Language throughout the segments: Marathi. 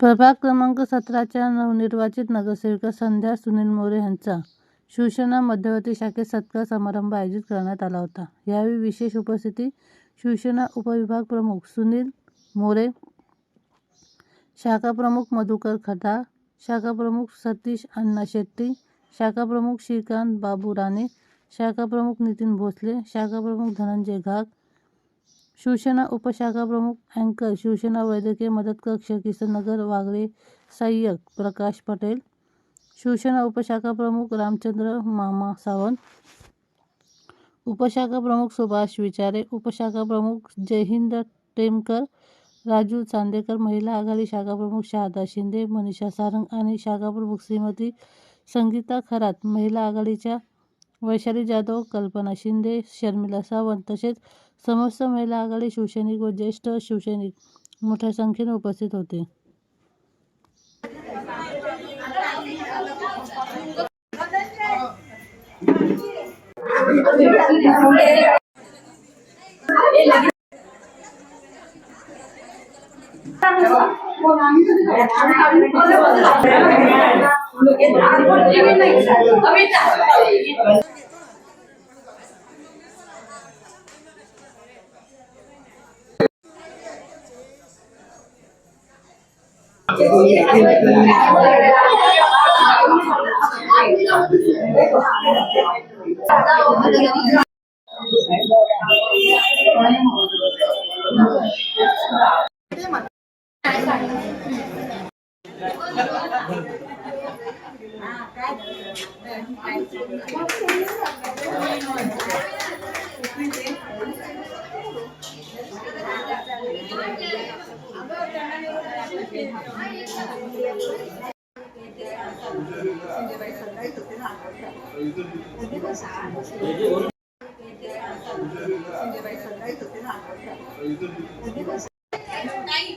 प्रभाग क्रमांक सतराच्या नवनिर्वाचित नगरसेविका संध्या सुनील मोरे यांचा शिवसेना मध्यवर्ती शाखेत सत्कार समारंभ आयोजित करण्यात आला होता. यावेळी विशेष उपस्थिती शिवसेना उपविभाग प्रमुख सुनील मोरे शाखा प्रमुख मधुकर खताळ शाखा प्रमुख सतीश अण्णा शेट्टी शाखा प्रमुख श्रीकांत बाबू राणे शाखा प्रमुख नितीन भोसले शाखा प्रमुख धनंजय घाग शिवसेना उपशाखा प्रमुख अँकर शिवसेना वैद्यकीय मदत कक्ष किसननगर वागळे सहाय्यक प्रकाश पटेल शिवसेना उपशाखा प्रमुख रामचंद्र मामा सावंत उपशाखा प्रमुख सुभाष विचारे उपशाखा प्रमुख जयहिंद टेमकर राजू चांदेकर महिला आघाडी शाखा प्रमुख शारदा शिंदे मनीषा सारंग आणि शाखा प्रमुख श्रीमती संगीता खरात महिला आघाडीच्या वैशाली जाधव कल्पना शिंदे शर्मिला सावंत तसेच समस्त महिला आघाडी शिवसैनिक व ज्येष्ठ शिवसैनिक मोठ्या संख्येने उपस्थित होते. 啊到我们的。नाही.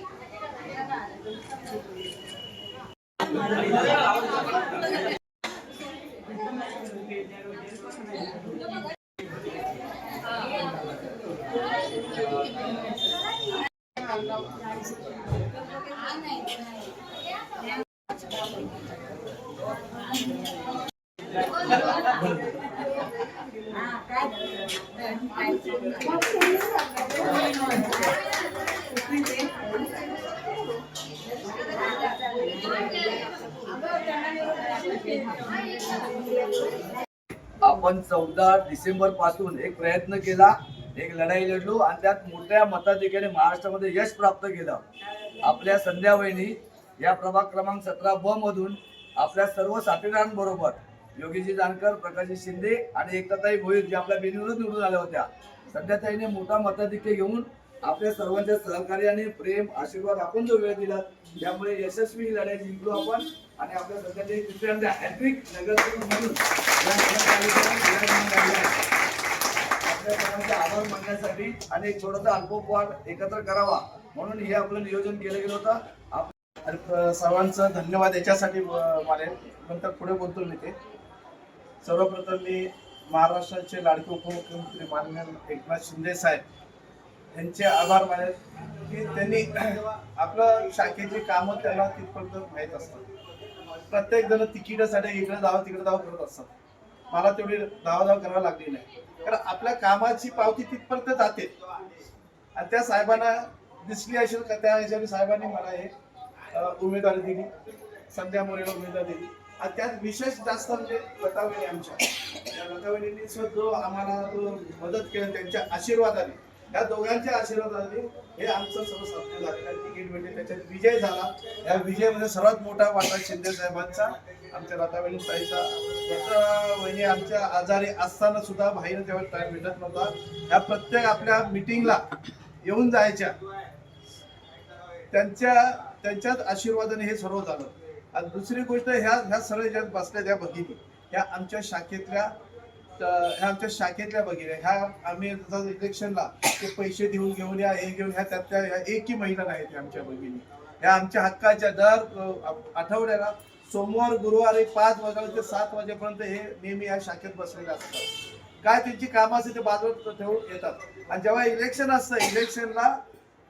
आपण चौदा डिसेंबरपासून एक प्रयत्न केला एक लढाई लढलो आणि त्यात मोठ्या मताधिक्याने महाराष्ट्रामध्ये यश प्राप्त केलं. आपल्या संध्या वहिनी या प्रभाग क्रमांक सतरा ब मधून आपल्या सर्व साथीदारांबरोबर योगीजी जानकर प्रकाशजी शिंदे आणि एकताताई भोईर जे आपल्या बिनविरोध निवडून आल्या होत्या संध्याताईने मोठा मताधिक्य घेऊन आपल्या सर्वांच्या सहकार्याने प्रेम आशीर्वाद आपण जो वेळ दिला त्यामुळे यशस्वी ही लढाई जिंकलो आपण. आणि आपल्या सध्याचे दुसऱ्यांदा हॅट्रिक नगरसेवक म्हणून आपल्या सर्वांचे आभार मानण्यासाठी आणि एक छोटासा अल्पोपवाद एकत्र करावा म्हणून हे आपलं नियोजन केलं गेलं होतं. आप- आणि सर्वांचं धन्यवाद याच्यासाठी ब- नंतर पुढे बोलतो मी ते. सर्वप्रथम मी महाराष्ट्राचे लाडके उपमुख्यमंत्री माननीय एकनाथ शिंदे साहेब यांचे आभार मानले की त्यांनी आपलं शाखेची कामं त्यांना तिथपर्यंत माहीत असतात प्रत्येक जण तिकिटासाठी इकडे जावं तिकडे जावं करत असतात. मला तेवढी धावाधाव करावी लागली नाही. कारण आपल्या कामाची पावती तिथपर्यंत जाते. आणि त्या साहेबांना दिसली असेल का त्या हिशोबाने साहेबांनी मला हे उमेदवारी दिली. संध्या मोरेला उमेदवारी दिली. आणि त्यात विशेष जास्त म्हणजे लतावणी आमच्या. त्या लतावणींनी सुद्धा जो आम्हाला जो मदत केली त्यांच्या आशीर्वादाने या दोघांच्या आशीर्वादाने हे आमचं सर्व साध्य झालेलं आहे तिकीट भेटले त्याच्यात विजय झाला. या विजयामध्ये सर्वात मोठा वाटा शिंदे साहेबांचा आमच्या लतावणी ताईचा. लता वहिनी म्हणजे आमच्या आजारी असताना सुद्धा बाहेर तेव्हा टाइम भेटत नव्हता या प्रत्येक आपल्या मिटिंगला येऊन जायच्या. त्यांच्या त्यांच्याच आशीर्वादाने हे सर्व झालं. आणि दुसरी गोष्ट ह्या ह्या सर्व ज्या बसल्या त्या भगिनी ह्या आमच्या शाखेतल्या ह्या आमच्या शाखेतल्या भगिनी ह्या आम्ही इलेक्शनला ते पैसे देऊन घेऊन या हे घेऊन ह्या त्यातल्या ह्या एकही महिला नाहीत ह्या आमच्या भगिनी ह्या आमच्या हक्काच्या दर आठवड्याला सोमवार गुरुवारी पाच वाजता ते सात वाजेपर्यंत हे नेहमी या शाखेत बसलेले असतात. काय त्यांची कामं असते ते बाजूला ठेवून येतात. आणि जेव्हा इलेक्शन असतं इलेक्शनला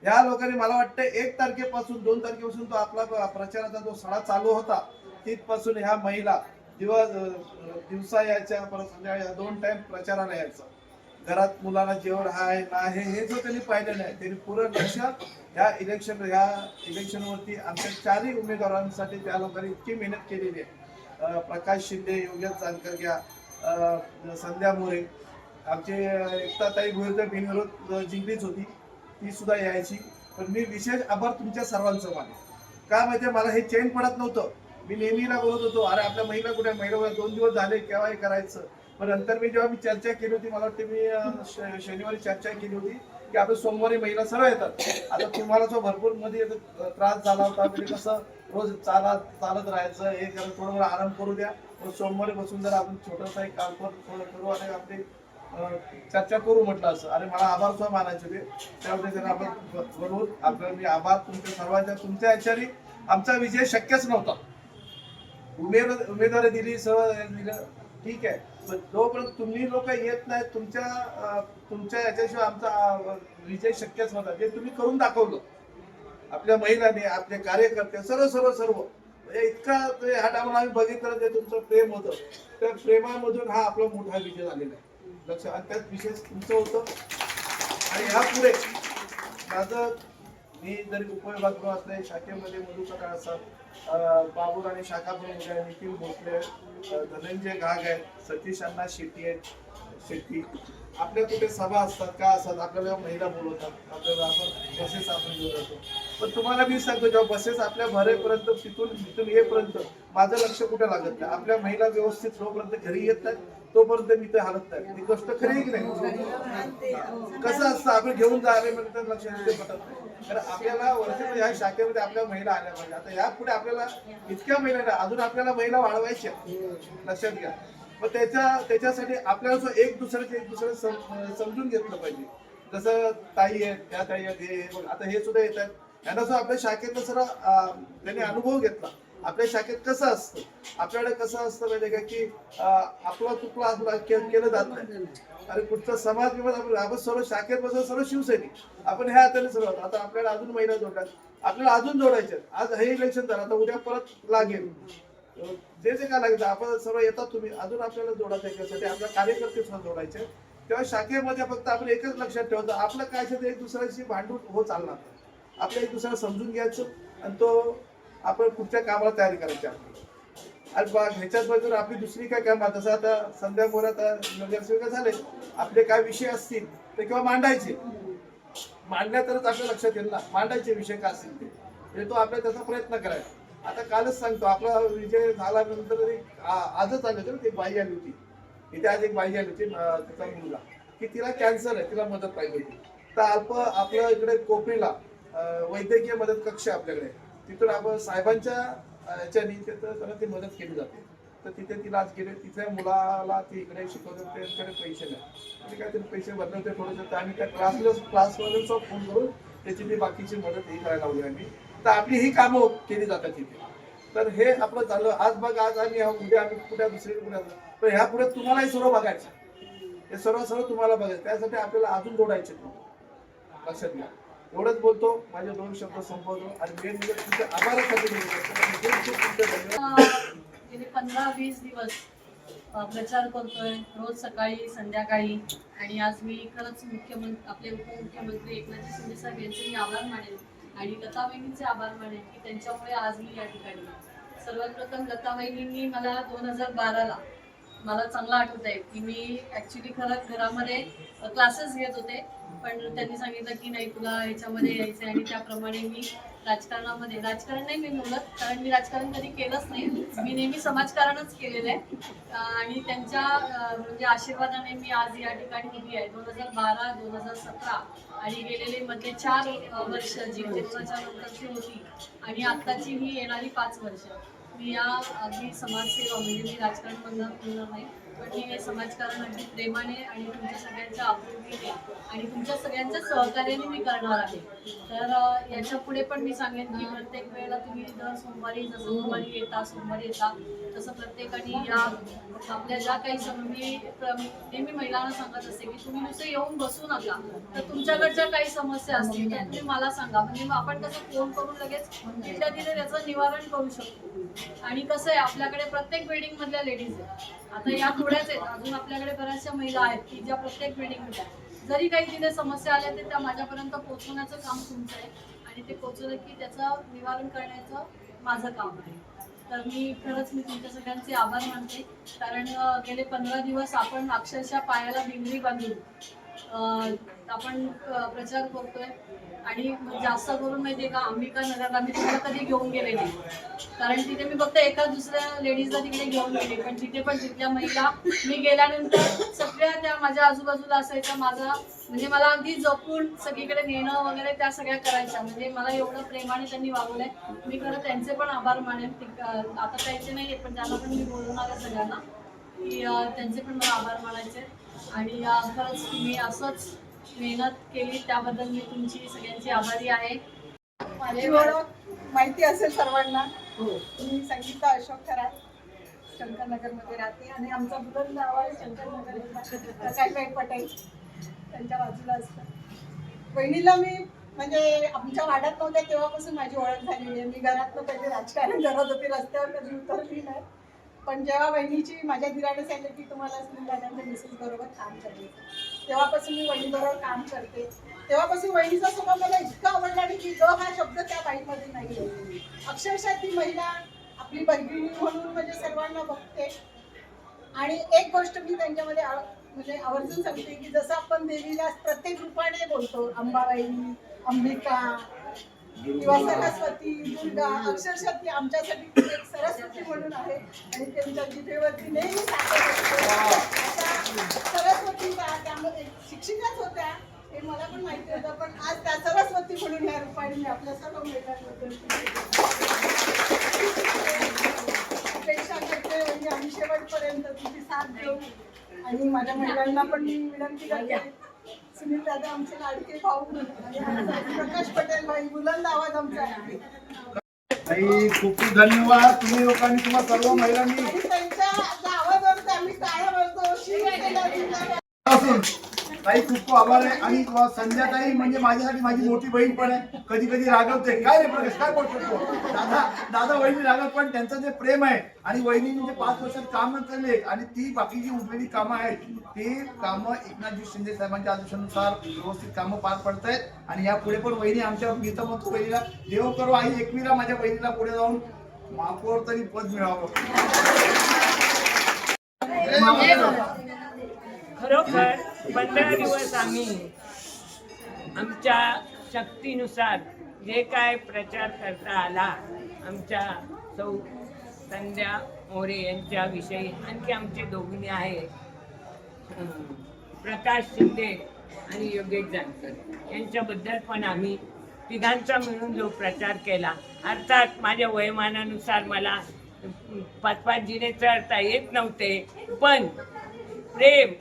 या लोकांनी मला वाटतं एक तारखेपासून दोन तारखेपासून तो आपला प्रचाराचा जो सडा चालू होता तिथपासून ह्या महिला दिवस दिवसा यायच्या परत संध्याकाळी या दोन टाइम प्रचाराला यायचा. घरात मुलांना जेवण आहे ना हे जो त्यांनी पाहिलं नाही त्यांनी पूर्ण लक्ष ह्या इलेक्शन ह्या इलेक्शनवरती आमच्या चारही उमेदवारांसाठी त्या लोकांनी इतकी मेहनत केलेली आहे. प्रकाश शिंदे योगेश जानकर घ्या संध्या मोरे आमचे एकताताई भोयर बिनविरोध जिंकलीच होती. ती सुद्धा यायची. पण मी विशेष आभार तुमच्या सर्वांचं माने का माहिती मला हे चेन पडत नव्हतं. मी नेहमीला बोलत होतो अरे आपल्या महिला कुठे? महिला दोन दिवस झाले केव्हा हे करायचं? पण नंतर मी जेव्हा मी चर्चा केली होती मला वाटते मी श- शनिवारी चर्चा केली होती की आपण सोमवारी महिला सरळ येतात. आता तुम्हाला जो भरपूरमध्ये त्रास झाला होता म्हणजे कसं रोज चालत चालत राहायचं हे करत थोडं आराम करू द्या. मग सोमवारी बसून जर आपण छोटंसं एक काम करू थोडं करू आणि आपली चर्चा करू म्हटलं असं. आणि मला आभार सुद्धा मानायचे होते. त्यामुळे त्यांना आपण बरोबर आपल्याला मी आभार तुमच्या सर्वांच्या तुमच्या ह्याच्याने आमचा विजय शक्यच नव्हता. उमेद उमेदवारी दिली सगळं दिलं ठीक आहे. पण जोपर्यंत तुम्ही लोक येत नाही तुमच्या तुमच्या याच्याशिवाय आमचा विजय शक्यच होता ते तुम्ही करून दाखवलं. आपल्या महिलांनी आपले कार्यकर्ते सर्व सर्व सर्व. म्हणजे इतका ते ह्या टायमाला आम्ही बघितलं ते तुमचं प्रेम होतं. त्या प्रेमामधून हा आपला मोठा विजय झालेला आहे. लक्ष आणि त्यात विशेष तुमचं होतं. आणि ह्या पुढे माझं मी जरी उपविभाग असले शाखेमध्ये मधुकटा असतात बाबूर आणि शाखा प्रमुख आहे निखिल भोसले धनंजय घाग आहेत सतीश अण्णा शेट्टी आहेत शेट्टी. आपल्या कुठे सभा असतात का असतात? आपल्याला महिला बोलवतात आपल्याला आपण बसेस आपण घेऊन जातो. पण तुम्हाला मी सांगतो जेव्हा बसेस आपल्या भरेपर्यंत तिथून तिथून येईपर्यंत माझं लक्ष कुठे लागत नाही? आपल्या महिला व्यवस्थित जोपर्यंत घरी येत नाही तोपर्यंत मी ते हालत नाही. ही गोष्ट खरी की नाही? कसं असतं आपण घेऊन जावे म्हणजे तर लक्ष ते पटत नाही आपल्याला वर्षामध्ये ह्या शाखेमध्ये आपल्या महिला आल्या पाहिजे. आता या पुढे आपल्याला इतक्या महिला अजून आपल्याला महिला वाढवायच्या लक्षात घ्या. मग त्याच्या त्याच्यासाठी आपल्याला जो एक दुसऱ्याचे एक दुसरं सम- समजून घेतलं पाहिजे. जसं ताई आहेत त्या ताई आहेत हे आता हे सुद्धा येतात यांना जो आपल्या शाखेतलं सर त्यांनी अनुभव घेतला. आपल्या शाखेत कसं असतं? आपल्याकडे कसं असतं माहिती का की आपला चुकला आपला के- केलं जात नाही. आणि कुठचा समाज विवाद आपण आपण सर्व शाखेत बसून सर्व शिवसैनिक आपण ह्या हाताने सर्व आता आपल्याला अजून महिला जोडतात. आपल्याला अजून जोडायचे आज हे इलेक्शन झालं आता उद्या परत लागेल. जे जे काय लागेल आपण सर्व येतात तुम्ही. अजून आपल्याला जोडायचं याच्यासाठी त्यासाठी आपल्या कार्यकर्ते सुद्धा जोडायचे तेव्हा शाखेमध्ये फक्त आपण एकच लक्षात ठेवायचं आपलं काय असेल ते एक दुसऱ्याशी भांडून हो चालणार. आपल्या एक दुसऱ्याला समजून घ्यायचं. आणि तो आपण पुढच्या कामाला तयारी करायची आपली? आणि बा ह्याच्याच बाजूला आपली दुसरी काय काम आता तसं आता संध्या मोरात नगरसेविका झाले आपले काय विषय असतील ते किंवा मांडायचे. मांडल्या तरच आपल्या लक्षात येईल ना. मांडायचे विषय काय असतील ते. म्हणजे तो आपल्या त्याचा प्रयत्न करायचा आता कालच सांगतो आपला विजय झाल्यानंतर एक आजच आले होते ती बाई आली होती. इथे आज एक बाई आली होती त्याचा मुलगा. की तिला कॅन्सर आहे तिला मदत पाहिजे होती. तर आप आपल्या इकडे कोपरीला वैद्यकीय मदत कक्ष आहे आपल्याकडे. तिथून आपण साहेबांच्या याच्यानी तिथं त्याला ती मदत केली जाते. तर तिथे तिला आज गेले. तिच्या मुलाला ती इकडे शिकवते त्यांच्याकडे पैसे नाही. काय काहीतरी पैसे भरले होते थोडेसे तर आम्ही त्या क्लासला क्लासवाल्यांचा फोन करून त्याची ती बाकीची मदत ही करायला लावली आम्ही. तर आपली ही कामं केली जातात तिथे. तर हे आपलं चाललं. आज बघ आज आम्ही आहोत, उद्या आम्ही कुठे दुसरी कुठे आहोत. तर ह्या पुढे तुम्हालाही सर्व बघायचं हे सर्व सर्व तुम्हाला बघायचं त्यासाठी आपल्याला अजून जोडायचे लक्षात घ्या. एवढंच बोलतो माझे दोन शब्द संपवतो आणि मेन म्हणजे तुमच्या आभारासाठी तुमचे धन्यवाद. गेले पंधरा वीस दिवस प्रचार करतोय रोज सकाळी संध्याकाळी. आणि आज मी खरंच मुख्यमंत्री आपले उपमुख्यमंत्री एकनाथ शिंदे साहेब यांचे मी आभार मानेन आणि लता वहिनींचे आभार मानेन की त्यांच्यामुळे आज मी या ठिकाणी आहे. सर्वात प्रथम लता वहिनींनी मला दोन हजार बाराला मला चांगलं आठवत आहे की मी ऍक्च्युली खरं घरामध्ये क्लासेस घेत होते पण त्यांनी सांगितलं की नाही तुला ह्याच्यामध्ये यायचं आणि त्याप्रमाणे मी राजकारणामध्ये राजकारण नाही मी बोलत कारण मी राजकारण कधी केलंच नाही. मी नेहमी समाजकारणच केलेलं आहे आणि त्यांच्या म्हणजे आशीर्वादाने मी आज या ठिकाणी उभी आहे. दोन हजार बारा दोन हजार सतरा आणि गेलेले मधले चार वर्ष जी कोरोनाच्या नंतरची होती आणि आत्ताची ही येणारी पाच वर्ष. मी या आधी समाजसेवा म्हणजे मी राजकारण बंधन बोलणार नाही पण हे समाजकारण अगदी प्रेमाने आणि तुमच्या सगळ्यांच्या आपुलकीने आणि तुमच्या सगळ्यांच्या सहकार्याने मी करणार आहे. तर याच्यापुढे पण मी सांगेन की प्रत्येक वेळेला तुम्ही दर सोमवारी जसं सोमवारी येता सोमवारी येता तसं प्रत्येकाने या आपल्या ज्या काही सम नेहमी महिलांना सांगत असते की तुम्ही नुसते येऊन बसू नका. तर तुमच्याकडच्या काही समस्या असतील त्या तुम्ही मला सांगा. म्हणजे मग आपण कसं फोन करून लगेच तिथल्या तिथे त्याचं निवारण करू शकतो. आणि कसं आहे आपल्याकडे प्रत्येक बिल्डिंग मधल्या लेडीज आहेत. आता या थोड्याच आहेत. अजून आपल्याकडे बऱ्याचशा महिला आहेत की ज्या प्रत्येक बिल्डिंगमध्ये जरी काही तिथे समस्या आल्या तर त्या माझ्यापर्यंत पोहोचवण्याचं काम तुमचं आहे. आणि ते पोहोचवलं की त्याचं निवारण करण्याचं माझं काम आहे. तर मी खरंच मी तुमच्या सगळ्यांचे आभार मानते. कारण गेले पंधरा दिवस आपण अक्षरशः पायाला बिंगरी बांधून आपण प्रचार करतोय. आणि जास्त करून माहितीये का अंबिका नगरला मी तिकडे कधी घेऊन गेले नाही. कारण तिथे मी फक्त एका दुसऱ्या लेडीजला तिकडे घेऊन गेले. पण तिथे पण तिथल्या महिला मी गेल्यानंतर सगळ्या त्या माझ्या आजूबाजूला असायच्या. माझा म्हणजे मला अगदी जपून सगळीकडे नेणं वगैरे त्या सगळ्या करायच्या. म्हणजे मला एवढं प्रेमाने त्यांनी वागवलंय. मी खरं त्यांचे पण आभार मानेन. आता त्यांचे नाही पण त्यांना पण मी बोलवणार सगळ्यांना. की त्यांचे पण मला आभार मानायचे. आणि खरंच तुम्ही असंच मेहनत केली त्याबद्दल मी तुमची सगळ्यांची आभारी आहे. माझी ओळख माहिती असेल सर्वांना. हो. मी संगीता अशोक खरात शंकरनगरमध्ये राहते आणि आमचा बुलंद नाव आहे शंकरनगर. प्रकाशभाई पटेल त्यांच्या बाजूला असतं. बहिणीला मी म्हणजे आमच्या वाड्यात नव्हत्या तेव्हापासून माझी ओळख झालेली आहे. मी घरातनं पहिले राजकारण करत होते रस्त्यावर कधी उतरली नाही. पण जेव्हा बहिणीची माझ्या धीराने सांगितलं की तुम्हाला सुनील दादांच्या मिसेस बरोबर काम करायचं तेव्हापासून मी बहिणीबरोबर काम करते. तेव्हापासून वहिनीचा स्वभाव मला इतका आवडला आणि की ग हा शब्द त्या बाईमध्ये नाही अक्षरशः ती महिला आपली बहिणी म्हणून म्हणजे सर्वांना बघते. आणि एक गोष्ट मी त्यांच्यामध्ये आव- म्हणजे आवर्जून सांगते की जसं आपण देवीला प्रत्येक रूपाने बोलतो अंबाबाई अंबिका किंवा सरस्वती दुर्गा अक्षरशः ती आमच्यासाठी एक सरस्वती म्हणून आहे. आणि त्यांच्या जिभेवरती नेहमी सरस्वती त्यामध्ये शिक्षिकाच होत्या हे मला पण माहिती होतं. पण आज त्या सरस्वती म्हणून या रूपाने मी आपल्या सर्व महिलांबद्दल अपेक्षा करते. म्हणजे आम्ही शेवटपर्यंत तुमची साथ देऊ. आणि माझ्या महिलांना पण मी विनंती करते. सुनील दादा आमचे लाडके भाऊ आमचे प्रकाश पटेल भाई बुलंद आवाज आमचा आहे. ताई खूप खूप धन्यवाद. तुम्ही लोकांनी तुम्हा सर्व महिलांनी त्यांच्या आवाजावर आम्ही काय म्हणतो. असून ताई खूप खूप आभार आहे. आणि संध्याताई म्हणजे माझ्यासाठी माझी मोठी बहीण पण आहे. कधी कधी रागवते. काय रे प्रकाश काय बोलतो तू? दादा दादा वहिनी रागवत पण त्यांचं जे प्रेम आहे आणि वहिनीने जे पाच वर्षात काम केले आणि ती बाकी जी उरलेली कामं आहेत ती कामं एकनाथजी शिंदे साहेबांच्या आदेशानुसार व्यवस्थित कामं पार पडत आहेत. आणि या पुढे पण वहिनी आमच्या मी तर म्हणतो बहिणीला देव करो आई एकवीरा माझ्या बहिणीला पुढे जाऊन महापौर तरी पद मिळावं. खरोखर पंधरा दिवस आम्ही आमच्या शक्तीनुसार जे काय प्रचार करता आला आमच्या सौ संध्या मोरे यांच्याविषयी आणखी आमचे दोघींनी आहे प्रकाश शिंदे आणि योगेश जानकर. यांच्याबद्दल पण आम्ही तिघांचा मिळून जो प्रचार केला अर्थात माझ्या वयमानानुसार मला पाच पाच जिने चढता येत नव्हते पण प्रेम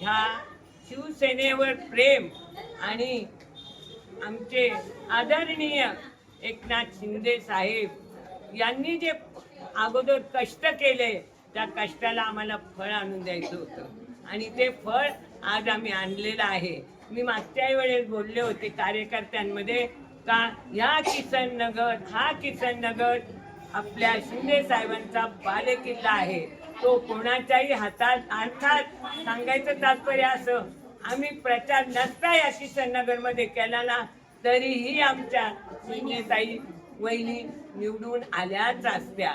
ह्या शिवसेनेवर प्रेम आणि आमचे आदरणीय एकनाथ शिंदे साहेब यांनी जे अगोदर कष्ट केले त्या कष्टाला आम्हाला फळ आणून द्यायचं होतं. आणि ते फळ आज आम्ही आणलेलं आहे. मी मागच्या वेळेस बोलले होते कार्यकर्त्यांमध्ये का ह्या किसन नगर हा किसन नगर आपल्या शिंदे साहेबांचा बालेकिल्ला आहे. तो कोणाच्याही हातात अर्थात सांगायचं तात्पर्य असं आम्ही प्रचार नसता या किसन नगरमध्ये केला ना तरीही आमच्या शिंदेताई वहिनी निवडून आल्याच असत्या.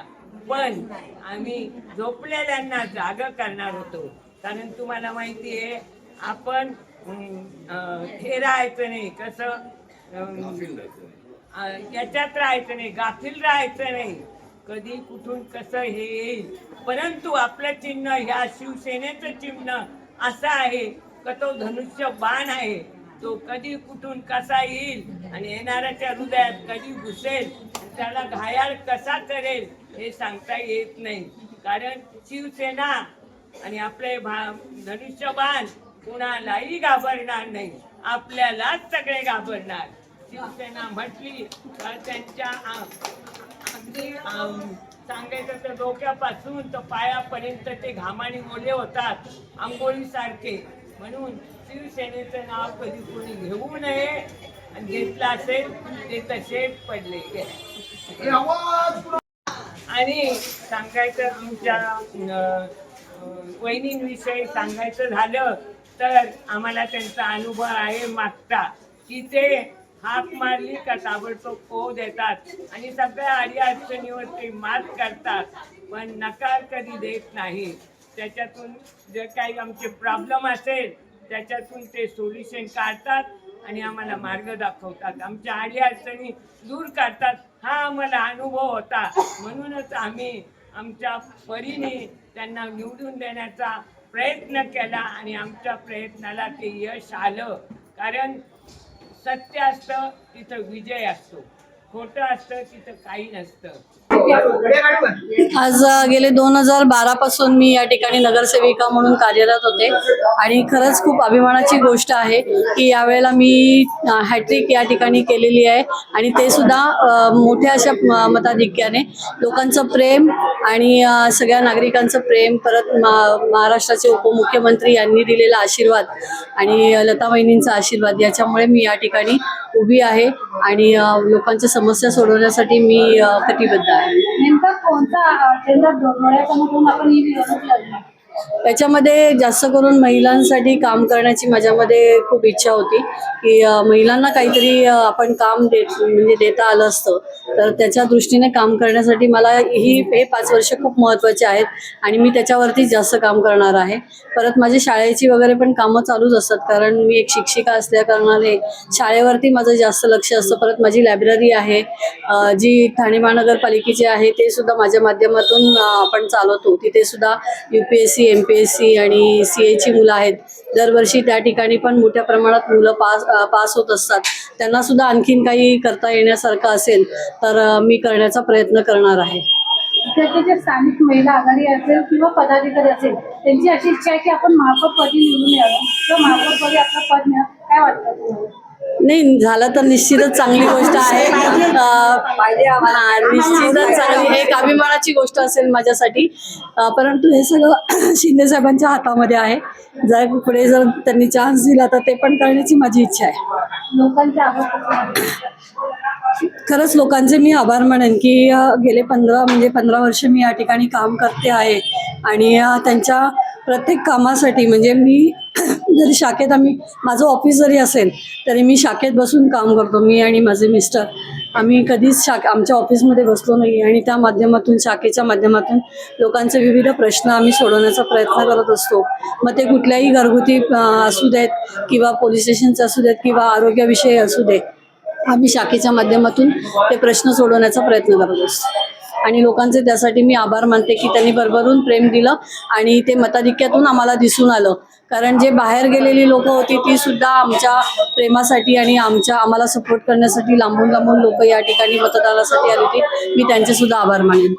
पण आम्ही झोपलेल्यांना जाग करणार होतो. कारण तुम्हाला माहिती आहे आपण हे राहायचं नाही. कसं याच्यात राहायचं नाही गाफील राहायचं नाही. कधी कुठून कसं हे येईल? परंतु आपलं चिन्ह ह्या शिवसेनेचं चिन्ह असं आहे का तो धनुष्य बाण आहे? तो कधी कुठून कसा येईल? आणि येणाऱ्याच्या हृदयात कधी घुसेल? त्याला घायाळ कसा करेल? हे सांगता येत नाही. कारण शिवसेना आणि आपले भा धनुष्यबाण कुणालाही घाबरणार नाही. आपल्यालाच सगळे घाबरणार. शिवसेना म्हटली तर त्यांच्या सांगायचं तर डोक्यापासून तर पायापर्यंत ते घामाने ओले होतात आंघोळीसारखे. म्हणून शिवसेनेचं नाव कधी कोणी घेऊ नये आणि घेतलं असेल ते तसेच पडले. आणि सांगायचं आमच्या वहिनींविषयी सांगायचं झालं तर आम्हाला त्यांचा अनुभव आहे मागचा की ते हाक मारली का ताबडतोब पो देतात. आणि सगळ्या आडी अडचणीवर ते मात करतात. पण नकार कधी देत नाही. त्याच्यातून जे काही आमचे प्रॉब्लेम असेल त्याच्यातून ते सोल्युशन काढतात आणि आम्हाला मार्ग दाखवतात. आमच्या अडी अडचणी दूर करतात. हा आम्हाला अनुभव होता. म्हणूनच आम्ही आमच्या परीने त्यांना निवडून देण्याचा प्रयत्न केला आणि आमच्या प्रयत्नाला ते यश आलं. कारण सत्य असतं तिथं विजय असतो. खोटं असतं तिथं काही नसतं. आज गेले दोन हजार बारा पासून मी या ठिकाणी नगरसेविका म्हणून कार्यरत होते. आणि खरंच खूप अभिमानाची गोष्ट आहे की यावेळेला मी हॅट्रिक या ठिकाणी केलेली आहे. आणि ते सुद्धा मोठ्या अशा मताधिक्याने लोकांचं प्रेम आणि सगळ्या नागरिकांचं प्रेम परत महाराष्ट्राचे उपमुख्यमंत्री यांनी दिलेला आशीर्वाद आणि लता वहिनींचा आशीर्वाद याच्यामुळे मी या ठिकाणी उभी आहे. आणि लोकांच्या समस्या सोडवण्यासाठी मी कटिबद्ध आहे. नेमका कोणता आपण याच्यामध्ये त्याच्यामध्ये जास्त करून महिलांसाठी काम करण्याची माझ्यामध्ये खूप इच्छा होती की महिलांना काहीतरी आपण काम देत म्हणजे देता आलं असतं. तर त्याच्या दृष्टीने काम करण्यासाठी मला ही हे पाच वर्ष खूप महत्त्वाचे आहेत आणि मी त्याच्यावरती जास्त काम करणार आहे. परत माझी शाळेची वगैरे पण कामं चालूच असतात कारण मी एक शिक्षिका असल्या कारणाने शाळेवरती माझं जास्त लक्ष असतं. परत माझी लायब्ररी आहे जी ठाणे महानगरपालिकेची आहे ते सुद्धा माझ्या माध्यमातून आपण चालवतो. तिथे सुद्धा U P S C M P S C आणि सी एची मुलं आहेत. दरवर्षी त्या ठिकाणी पण मोठ्या प्रमाणात मुलं पास पास होत असतात. त्यांना सुद्धा आणखीन काही करता येण्यासारखं असेल तर मी करण्याचा प्रयत्न करणार आहे. त्याचे जे स्थानिक महिला आघाडी असेल किंवा पदाधिकारी असेल त्यांची अशी इच्छा आहे की आपण महापौरपदी निवडून यावं. किंवा महापौरपदी आपलं पद मिळावं. काय वाटतं तुम्हाला? नाही झालं तर निश्चितच चांगली गोष्ट आहे. हा, निश्चितच चांगली. एक अभिमानाची गोष्ट असेल माझ्यासाठी. परंतु हे सगळं शिंदे साहेबांच्या हातामध्ये आहे. जर पुढे जर त्यांनी चान्स दिला तर ते पण करण्याची माझी इच्छा आहे. खरंच लोकांचे मी आभार मानेन की गेले पंधरा म्हणजे पंधरा वर्ष मी या ठिकाणी काम करते आहे. आणि त्यांच्या प्रत्येक कामासाठी म्हणजे मी जरी शाखेत आम्ही माझं ऑफिस जरी असेल तरी मी शाखेत बसून काम करतो मी आणि माझे मिस्टर आम्ही कधीच शाख आमच्या ऑफिसमध्ये बसलो नाही आणि त्या माध्यमातून शाखेच्या माध्यमातून लोकांचे विविध प्रश्न आम्ही सोडवण्याचा प्रयत्न करत असतो. मग ते कुठल्याही घरगुती असू देत किंवा पोलीस स्टेशनचे असू देत किंवा आरोग्याविषयी असू दे आम्ही शाखेच्या माध्यमातून ते प्रश्न सोडवण्याचा प्रयत्न करत असतो. आणि लोकांचे त्यासाठी मी आभार मानते की त्यांनी भरभरून प्रेम दिलं आणि ते मताधिक्यातून आम्हाला दिसून आलं. कारण जे बाहेर गेलेली लोक होती ती सुद्धा आमच्या प्रेमासाठी आणि आमच्या आम्हाला सपोर्ट करण्यासाठी लांबून लांबून लोक या ठिकाणी मतदानासाठी आली होती. मी त्यांचे सुद्धा आभार मानेन.